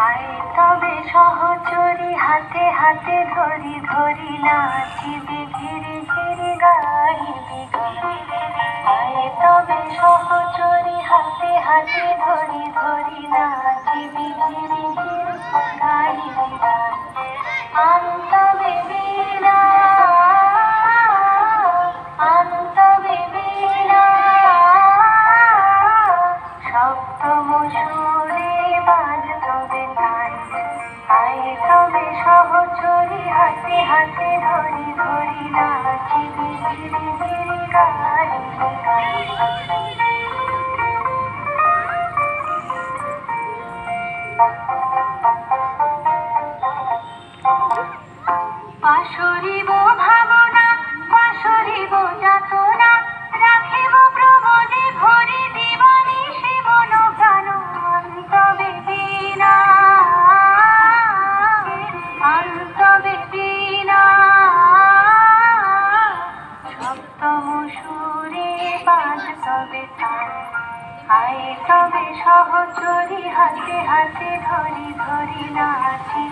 আয় তবে সহচরি হাতে হাতে ধরি ধরি নাচিবি ঘিরে ঘিরে গাইবি আয় তবে সহচরি হাতে হাতে ধরি ধরি নাচিবি ঘিরে ঘিরে গাইবি গান পাশরিব ভাবনা পাশরিব যাতনা রাখিব প্রমোদে ভরি দিবানি শিবন প্রাণ অন্তবে বীণা অন্তবে বীণা সপ্তম সুরে তার। আয় তবে সহচরি হাতে হাতে ধরি ধরি নাচি।